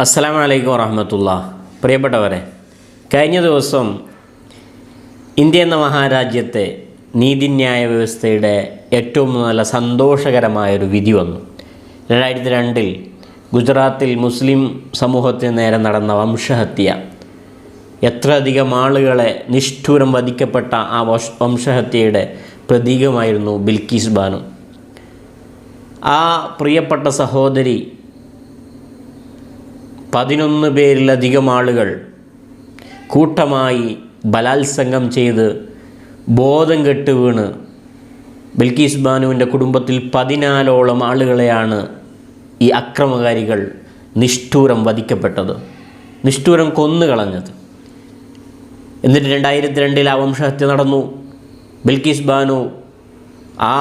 അസ്സലാം വലൈക്കും വറഹമത്തുള്ള. പ്രിയപ്പെട്ടവരെ കഴിഞ്ഞ ദിവസം ഇന്ത്യ എന്ന മഹാരാജ്യത്തെ നീതിന്യായ വ്യവസ്ഥയുടെ ഏറ്റവും നല്ല സന്തോഷകരമായൊരു വിധി വന്നു. രണ്ടായിരത്തി രണ്ടിൽ ഗുജറാത്തിൽ മുസ്ലിം സമൂഹത്തിന് നേരെ നടന്ന വംശഹത്യ. എത്രയധികം ആളുകളെ നിഷ്ഠൂരം വധിക്കപ്പെട്ട ആ വംശഹത്യയുടെ പ്രതീകമായിരുന്നു ബിൽക്കീസ് ബാനു. ആ പ്രിയപ്പെട്ട സഹോദരി പതിനൊന്ന് പേരിലധികം ആളുകൾ കൂട്ടമായി ബലാത്സംഗം ചെയ്ത് ബോധം കെട്ട് വീണ് ബിൽക്കീസ് ബാനുവിന്റെ കുടുംബത്തിൽ പതിനാലോളം ആളുകളെയാണ് ഈ അക്രമകാരികൾ നിഷ്ഠൂരം വധിക്കപ്പെട്ടത്. നിഷ്ഠൂരം കൊന്നുകളഞ്ഞത്. എന്നിട്ട് രണ്ടായിരത്തി രണ്ടിൽ ആ വംശഹത്യ നടന്നു. ബിൽക്കീസ് ബാനു ആ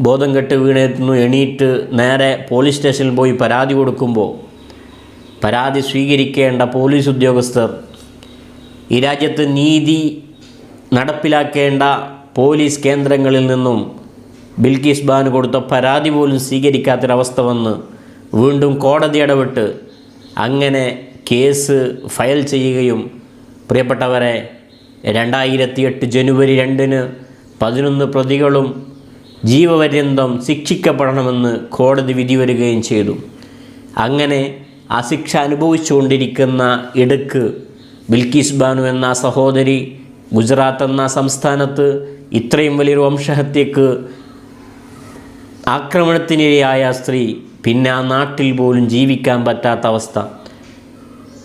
ബോധം കെട്ട് വീണെത്തുന്നു. എണീറ്റ് നേരെ പോലീസ് സ്റ്റേഷനിൽ പോയി പരാതി കൊടുക്കുമ്പോൾ പരാതി സ്വീകരിക്കേണ്ട പോലീസ് ഉദ്യോഗസ്ഥർ ഈ രാജ്യത്ത് നീതി നടപ്പിലാക്കേണ്ട പോലീസ് കേന്ദ്രങ്ങളിൽ നിന്നും ബിൽക്കീസ് ബാനു കൊടുത്ത പരാതി പോലും സ്വീകരിക്കാത്തൊരവസ്ഥ വന്ന് വീണ്ടും കോടതി ഇടപെട്ട് അങ്ങനെ കേസ് ഫയൽ ചെയ്യുകയും പ്രിയപ്പെട്ടവരെ രണ്ടായിരത്തി എട്ട് ജനുവരി രണ്ടിന് പതിനൊന്ന് പ്രതികളും ജീവപര്യന്തം ശിക്ഷിക്കപ്പെടണമെന്ന് കോടതി വിധി വരികയും ചെയ്തു. അങ്ങനെ ആ ശിക്ഷ അനുഭവിച്ചുകൊണ്ടിരിക്കുന്ന ഇടയ്ക്ക് ബിൽക്കീസ് ബാനു എന്ന സഹോദരി ഗുജറാത്ത് എന്ന സംസ്ഥാനത്ത് ഇത്രയും വലിയൊരു വംശഹത്യക്ക് ആക്രമണത്തിനിരയായ സ്ത്രീ പിന്നെ ആ നാട്ടിൽ പോലും ജീവിക്കാൻ പറ്റാത്ത അവസ്ഥ.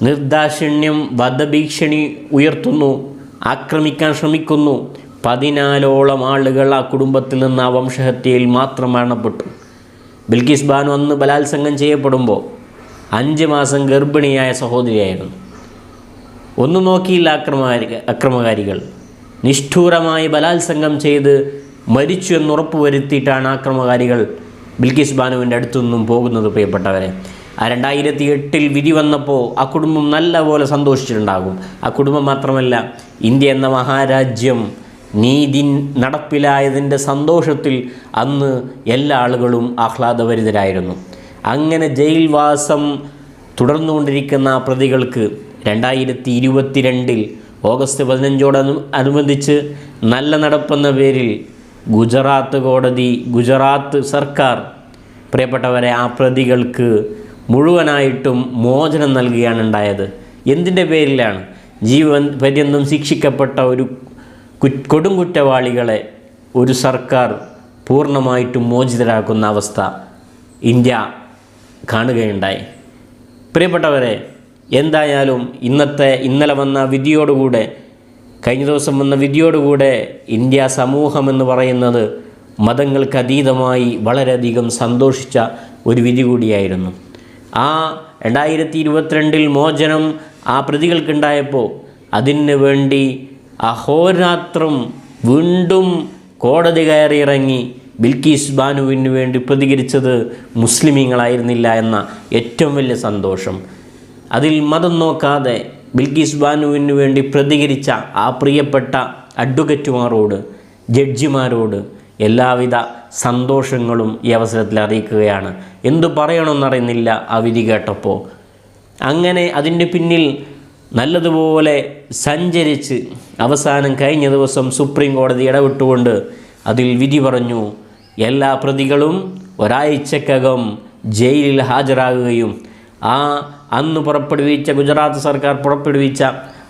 നിർദാക്ഷിണ്യം വധഭീഷണി ഉയർത്തുന്നു ആക്രമിക്കാൻ ശ്രമിക്കുന്നു. പതിനാലോളം ആളുകൾ ആ കുടുംബത്തിൽ നിന്ന് ആ വംശഹത്യയിൽ മാത്രം മരണപ്പെട്ടു. ബിൽക്കീസ് ബാനു അന്ന് ബലാത്സംഗം ചെയ്യപ്പെടുമ്പോൾ അഞ്ച് മാസം ഗർഭിണിയായ സഹോദരിയായിരുന്നു. ഒന്നും നോക്കിയില്ല അക്രമകാരി അക്രമകാരികൾ. നിഷ്ഠൂരമായി ബലാത്സംഗം ചെയ്ത് മരിച്ചു എന്ന് ഉറപ്പ് വരുത്തിയിട്ടാണ് ആക്രമകാരികൾ ബിൽക്കിസ് ബാനുവിന്റെ അടുത്തൊന്നും പോകുന്നത് പ്രിയപ്പെട്ടവരെ. ആ രണ്ടായിരത്തി എട്ടിൽ വിധി വന്നപ്പോൾ ആ കുടുംബം നല്ലപോലെ സന്തോഷിച്ചിട്ടുണ്ടാകും. ആ കുടുംബം മാത്രമല്ല ഇന്ത്യ എന്ന മഹാരാജ്യം നീതി നടപ്പിലായതിന്റെ സന്തോഷത്തിൽ അന്ന് എല്ലാ ആളുകളും ആഹ്ലാദഭരിതരായിരുന്നു. അങ്ങനെ ജയിൽവാസം തുടർന്നുകൊണ്ടിരിക്കുന്ന പ്രതികൾക്ക് രണ്ടായിരത്തി ഇരുപത്തിരണ്ടിൽ ഓഗസ്റ്റ് പതിനഞ്ചോട് അനുബന്ധിച്ച് നല്ല നടപ്പെന്ന പേരിൽ ഗുജറാത്ത് കോടതി ഗുജറാത്ത് സർക്കാർ പ്രിയപ്പെട്ടവരെ ആ പ്രതികൾക്ക് മുഴുവനായിട്ടും മോചനം നൽകുകയാണ് ഉണ്ടായത്. എന്തിന്റെ പേരിലാണ്? ജീവൻ പര്യന്തം ശിക്ഷിക്കപ്പെട്ട ഒരു കു- കൊടുംകുറ്റവാളികളെ ഒരു സർക്കാർ പൂർണമായിട്ടും മോചിതരാക്കുന്ന അവസ്ഥ ഇന്ത്യ കാണുകയുണ്ടായി. പ്രിയപ്പെട്ടവരെ എന്തായാലും ഇന്നത്തെ ഇന്നലെ വന്ന വിധിയോടുകൂടെ കഴിഞ്ഞ ദിവസം വന്ന വിധിയോടുകൂടെ ഇന്ത്യ സമൂഹം എന്ന് പറയുന്നത് മതങ്ങൾക്ക് അതീതമായി വളരെയധികം സന്തോഷിച്ച ഒരു വിധി കൂടിയായിരുന്നു. ആ രണ്ടായിരത്തി ഇരുപത്തിരണ്ടിൽ മോചനം ആ പ്രതികൾക്കുണ്ടായപ്പോൾ അതിന് വേണ്ടി അഹോരാത്രം വീണ്ടും കോടതി കയറിയിറങ്ങി ബിൽക്കീസ് ബാനുവിന് വേണ്ടി പ്രതികരിച്ചത് മുസ്ലിമീങ്ങളായിരുന്നില്ല എന്ന ഏറ്റവും വലിയ സന്തോഷം. അതിൽ മതം നോക്കാതെ ബിൽക്കീസ് ബാനുവിന് വേണ്ടി പ്രതികരിച്ച ആ പ്രിയപ്പെട്ട അഡ്വക്കറ്റുമാരോട് ജഡ്ജിമാരോട് എല്ലാവിധ സന്തോഷങ്ങളും ഈ അവസരത്തിൽ അറിയിക്കുകയാണ്. എന്തു പറയണമെന്നറിയുന്നില്ല ആ വിധി കേട്ടപ്പോൾ. അങ്ങനെ അതിന്റെ പിന്നിൽ നല്ലതുപോലെ സഞ്ചരിച്ച് അവസാനം കഴിഞ്ഞ ദിവസം സുപ്രീം കോടതി ഇടപെട്ടുകൊണ്ട് അതിൽ വിധി പറഞ്ഞു. എല്ലാ പ്രതികളും ഒരാഴ്ചക്കകം ജയിലിൽ ഹാജരാകുകയും ആ അന്ന് പുറപ്പെടുവിച്ച ഗുജറാത്ത് സർക്കാർ പുറപ്പെടുവിച്ച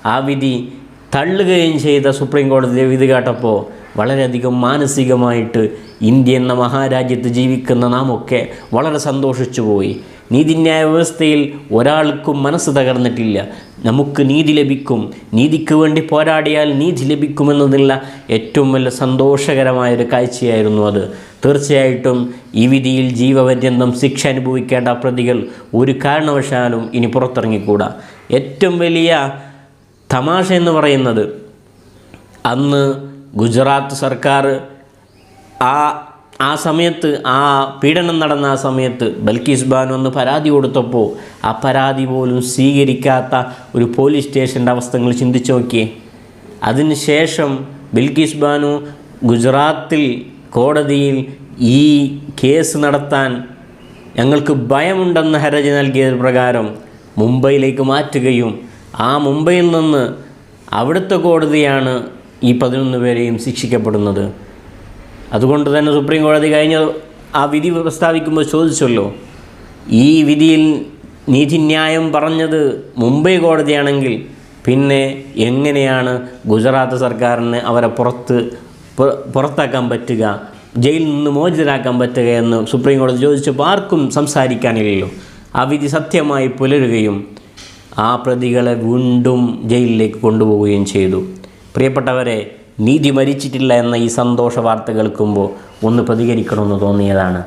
ആ വിധി തള്ളുകയും ചെയ്ത സുപ്രീം കോടതിയെ വിധി കേട്ടപ്പോൾ വളരെയധികം മാനസികമായിട്ട് ഇന്ത്യ എന്ന മഹാരാജ്യത്ത് ജീവിക്കുന്ന നാമൊക്കെ വളരെ സന്തോഷിച്ചു പോയി. നീതിന്യായ വ്യവസ്ഥയിൽ ഒരാൾക്കും മനസ്സ് തകർന്നിട്ടില്ല. നമുക്ക് നീതി ലഭിക്കും. നീതിക്ക് വേണ്ടി പോരാടിയാൽ നീതി ലഭിക്കുമെന്നതിനുള്ള ഏറ്റവും വലിയ സന്തോഷകരമായൊരു കാഴ്ചയായിരുന്നു അത്. തീർച്ചയായിട്ടും ഈ വിധിയിൽ ജീവപര്യന്തം ശിക്ഷ അനുഭവിക്കേണ്ട പ്രതികൾ ഒരു കാരണവശാലും ഇനി പുറത്തിറങ്ങിക്കൂടാ. ഏറ്റവും വലിയ തമാശ എന്ന് പറയുന്നത് അന്ന് ഗുജറാത്ത് സർക്കാർ ആ ആ സമയത്ത് ആ പീഡനം നടന്ന ആ സമയത്ത് ബൽക്കീസ് ബാനു ഒന്ന് പരാതി കൊടുത്തപ്പോൾ ആ പരാതി പോലും സ്വീകരിക്കാത്ത ഒരു പോലീസ് സ്റ്റേഷന്റെ അവസ്ഥ നിങ്ങൾ ചിന്തിച്ച് നോക്കിയേ. അതിനുശേഷം ബിൽക്കീസ് ബാനു ഗുജറാത്തിൽ കോടതിയിൽ ഈ കേസ് നടത്താൻ ഞങ്ങൾക്ക് ഭയമുണ്ടെന്ന് ഹർജി നൽകിയ പ്രകാരം മുംബൈയിലേക്ക് മാറ്റുകയും ആ മുംബൈയിൽ നിന്ന് അവിടുത്തെ കോടതിയാണ് ഈ പതിനൊന്ന് പേരെയും ശിക്ഷിക്കപ്പെടുന്നത്. അതുകൊണ്ട് തന്നെ സുപ്രീം കോടതി കഴിഞ്ഞ ആ വിധി പ്രസ്താവിക്കുമ്പോൾ ചോദിച്ചല്ലോ ഈ വിധിയിൽ നീതിന്യായം പറഞ്ഞത് മുംബൈ കോടതിയാണെങ്കിൽ പിന്നെ എങ്ങനെയാണ് ഗുജറാത്ത് സർക്കാരിന് അവരെ പുറത്ത് പുറത്താക്കാൻ പറ്റുക ജയിലിൽ നിന്ന് മോചിതരാക്കാൻ പറ്റുക എന്ന് സുപ്രീം കോടതി ചോദിച്ചപ്പോൾ ആർക്കും സംസാരിക്കാനില്ലല്ലോ. ആ വിധി സത്യമായി പുലരുകയും ആ പ്രതികളെ വീണ്ടും ജയിലിലേക്ക് കൊണ്ടുപോവുകയും ചെയ്തു. പ്രിയപ്പെട്ടവരെ നീതി മരിച്ചിട്ടില്ല എന്ന ഈ സന്തോഷ വാർത്ത കേൾക്കുമ്പോൾ ഒന്ന് പ്രതികരിക്കണമെന്ന് തോന്നിയതാണ്.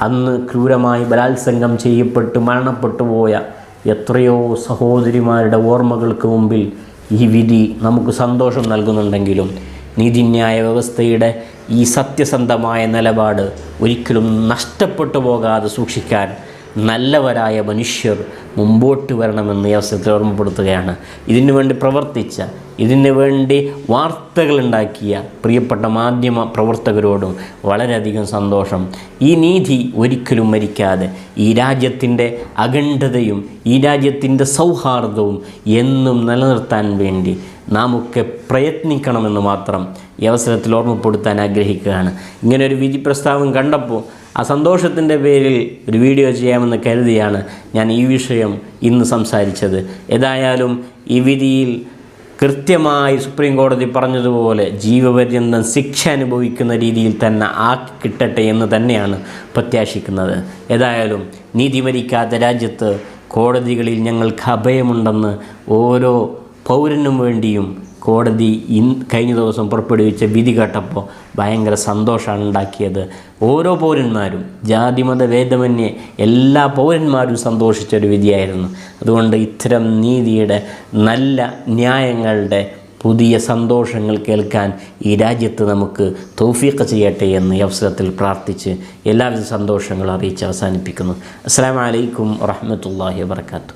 അന്ന് ക്രൂരമായി ബലാത്സംഗം ചെയ്യപ്പെട്ട് മരണപ്പെട്ടു പോയ എത്രയോ സഹോദരിമാരുടെ ഓർമ്മകൾക്ക് മുമ്പിൽ ഈ വിധി നമുക്ക് സന്തോഷം നൽകുന്നുണ്ടെങ്കിലും നീതിന്യായ വ്യവസ്ഥയുടെ ഈ സത്യസന്ധമായ നിലപാട് ഒരിക്കലും നഷ്ടപ്പെട്ടു പോകാതെ സൂക്ഷിക്കാൻ നല്ലവരായ മനുഷ്യർ മുമ്പോട്ട് വരണമെന്ന് ഈ അവസരത്തിൽ ഓർമ്മപ്പെടുത്തുകയാണ്. ഇതിനു വേണ്ടി പ്രവർത്തിച്ച ഇതിനു വേണ്ടി വാർത്തകളുണ്ടാക്കിയ പ്രിയപ്പെട്ട മാധ്യമ പ്രവർത്തകരോടും വളരെയധികം സന്തോഷം. ഈ നീതി ഒരിക്കലും മരിക്കാതെ ഈ രാജ്യത്തിന്റെ അഖണ്ഡതയും ഈ രാജ്യത്തിന്റെ സൗഹാർദ്ദവും എന്നും നിലനിർത്താൻ വേണ്ടി നാമൊക്കെ പ്രയത്നിക്കണമെന്ന് മാത്രം ഈ അവസരത്തിൽ ഓർമ്മപ്പെടുത്താൻ ആഗ്രഹിക്കുകയാണ്. ഇങ്ങനെ ഒരു വിധി പ്രസ്താവം കണ്ടപ്പോൾ ആ സന്തോഷത്തിന്റെ പേരിൽ ഒരു വീഡിയോ ചെയ്യാമെന്ന് കരുതിയാണ് ഞാൻ ഈ വിഷയം ഇന്ന് സംസാരിച്ചത്. ഏതായാലും ഈ വിധിയിൽ കൃത്യമായി സുപ്രീം കോടതി പറഞ്ഞതുപോലെ ജീവപര്യന്തം ശിക്ഷ അനുഭവിക്കുന്ന രീതിയിൽ തന്നെ ആക്കി കിട്ടട്ടെ എന്ന് തന്നെയാണ് പ്രത്യാശിക്കുന്നത്. ഏതായാലും നീതി ഭരിക്കാത്ത രാജ്യത്ത് കോടതികളിൽ ഞങ്ങൾക്ക് അഭയമുണ്ടെന്ന് ഓരോ പൗരനും വേണ്ടിയും കോടതി ഇൻ കഴിഞ്ഞ ദിവസം പുറപ്പെടുവിച്ച വിധി കേട്ടപ്പോൾ ഭയങ്കര സന്തോഷമാണ് ഉണ്ടാക്കിയത്. ഓരോ പൗരന്മാരും ജാതിമത ഭേദമന്യേ എല്ലാ പൗരന്മാരും സന്തോഷിച്ചൊരു വിധിയായിരുന്നു. അതുകൊണ്ട് ഇത്തരം നീതിയുടെ നല്ല ന്യായങ്ങളുടെ പുതിയ സന്തോഷങ്ങൾ കേൾക്കാൻ ഈ രാജ്യത്ത് നമുക്ക് തൗഫീഖ് ചെയ്യട്ടെ എന്ന് ഈ അവസരത്തിൽ പ്രാർത്ഥിച്ച് എല്ലാവിധ സന്തോഷങ്ങളും അറിയിച്ച് അവസാനിപ്പിക്കുന്നു. അസ്സാം വലൈക്കും വറഹമത്തല്ലാഹി വാത്തു